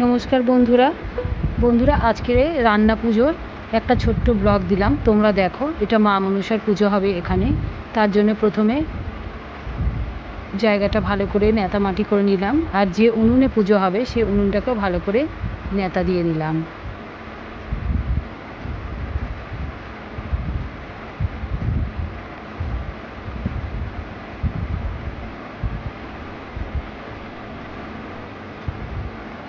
নমস্কার বন্ধুরা। বন্ধুরা আজকে রান্না পুজোর একটা ছোট্ট ব্লগ দিলাম। তোমরা দেখো, এটা মা মনসার পুজো হবে এখানে। তার জন্য প্রথমে জায়গাটা ভালো করে নেতা মাটি করে নিলাম। আর যে উনুনে পুজো হবে, সে উনুনটাকেও ভালো করে নেতা দিয়ে দিলাম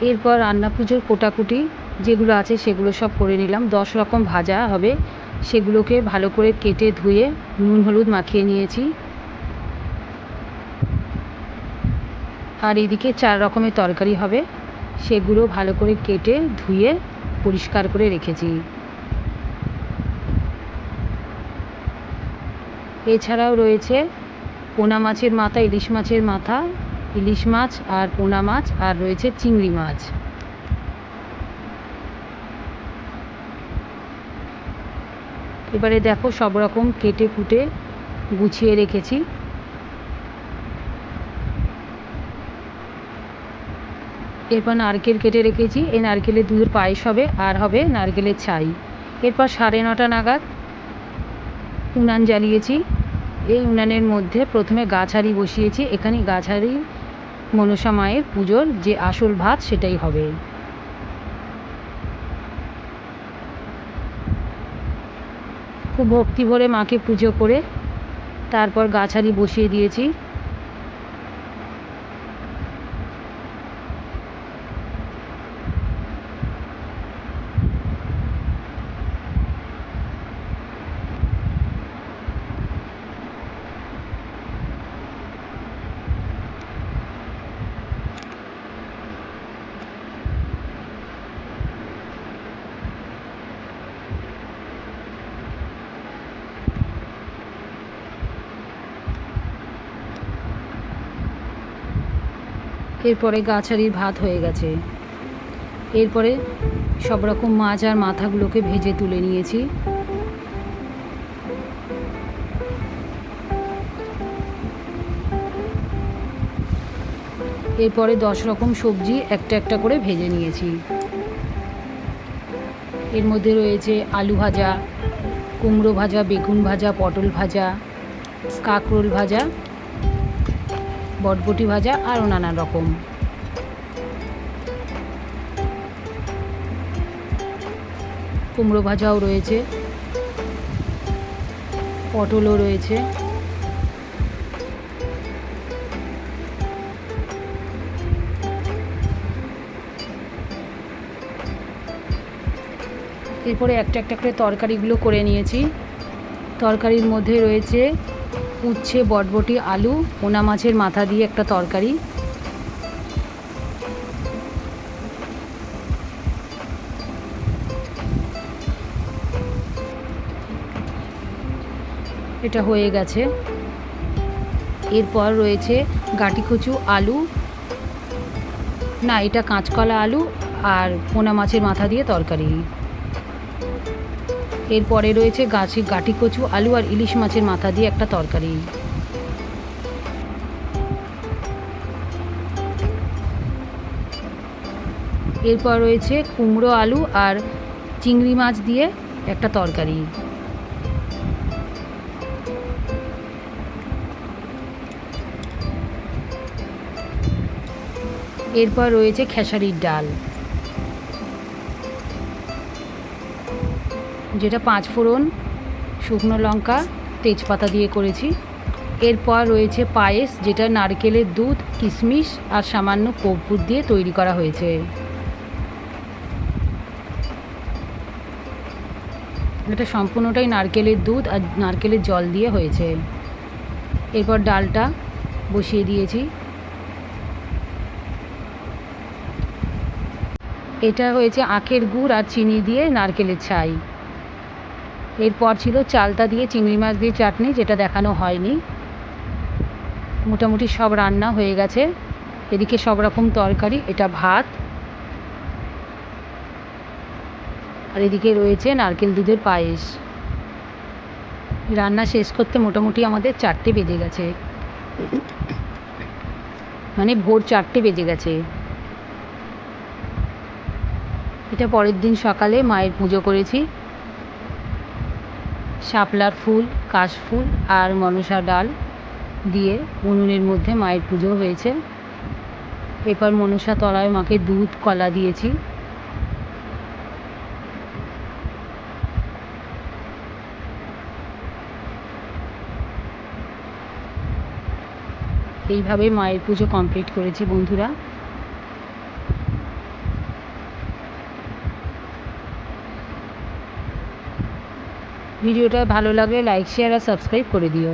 এরপর রান্না পুজোর কোটাকুটি যেগুলো আছে সেগুলো সব করে নিলাম। দশ রকম ভাজা হবে। সেগুলোকে ভালো করে কেটে ধুয়ে নুন হলুদ মাখিয়ে নিয়েছি। আর এদিকে চার রকমের তরকারি হবে। সেগুলো ভালো করে কেটে ধুয়ে পরিষ্কার করে রেখেছি। এছাড়াও রয়েছে পোনা মাছের মাথা, ইলিশ মাছের মাথা ইলিশ মাছ আর পোনা মাছ আর রয়েছে চিংড়ি মাছ। এবারে দেখো সব রকম কেটে কুটে গুছিয়ে রেখেছি। এরপর নারকেল কেটে রেখেছি। এই নারকেলের দুধের পায়েস হবে, আর হবে নারকেলের ছাই। এরপর সাড়ে নটা নাগাদ উনান জ্বালিয়েছি। এই উনানের মধ্যে প্রথমে গাছ হাঁড়ি বসিয়েছি। এখানে গাছ হাঁড়ি মনসা মায়ের পুজোর যে আসল ভাত সেটাই হবে। খুব ভক্তি ভরে মাকে পুজো করে তারপর গাছালি বসিয়ে দিয়েছি। এরপরে গাছারির ভাত হয়ে গেছে। এরপরে সব রকম মাছ আর মাথাগুলোকে ভেজে তুলে নিয়েছি। এরপরে দশ রকম সবজি একটা একটা করে ভেজে নিয়েছি। এর মধ্যে রয়েছে আলু ভাজা, কুমড়ো ভাজা, বেগুন ভাজা, পটল ভাজা, কাঁকরোল ভাজা বটবটি ভাজা আরও নানা রকম। কুমড়ো ভাজাও রয়েছে। পটলও রয়েছে। এরপরে একটা একটা করে তরকারিগুলো করে নিয়েছি। তরকারির মধ্যে রয়েছে উচ্ছে, বটবটি, আলু, পোনা মাছের মাথা দিয়ে একটা তরকারি। এটা হয়ে গেছে। এরপর রয়েছে গাটিকচু আলু। না, এটা কাঁচকলা আলু আর পোনা মাছের মাথা দিয়ে তরকারি। এরপরে রয়েছে গাছি গাটি কচু, আলু আর ইলিশ মাছের মাথা দিয়ে একটা তরকারি। এরপর রয়েছে কুমড়ো আলু আর চিংড়ি মাছ দিয়ে একটা তরকারি। এরপর রয়েছে খেসারির ডাল। যেটা পাঁচ ফোড়ন, শুকনো লঙ্কা, তেজপাতা দিয়ে করেছি। এরপর রয়েছে পায়েস, যেটা নারকেলের দুধ, কিশমিশ আর সামান্য কর্পূর দিয়ে তৈরি করা হয়েছে। এটা সম্পূর্ণটাই নারকেলের দুধ আর নারকেলের জল দিয়ে হয়েছে। এরপর ডালটা বসিয়ে দিয়েছি। এটা হয়েছে আখের গুড় আর চিনি দিয়ে নারকেলের ছাই। এরপর ছিল চালতা দিয়ে চিংড়ি মাছ দিয়ে চাটনি, যেটা দেখানো হয়নি। মোটামুটি সব রান্না হয়ে গেছে। এদিকে সব রকম তরকারি, এটা ভাত। আর এদিকে রয়েছে নারকেল দুধের পায়েস। রান্না শেষ করতে মোটামুটি আমাদের চারটে বেজে গেছে। মানে ভোর চারটে বেজে গেছে। এটা পরের দিন সকালে মায়ের পুজো করেছি। শাপলার ফুল কাশফুল আর মনসা ডাল দিয়ে উনুনের মধ্যে মায়ের পুজো হয়েছে। এরপর মনসা তলায় মাকে দুধ, কলা দিয়েছি। এইভাবে মায়ের পুজো কমপ্লিট করেছি বন্ধুরা। ভিডিওটা ভালো লাগলে লাইক শেয়ার আর সাবস্ক্রাইব করে দিও।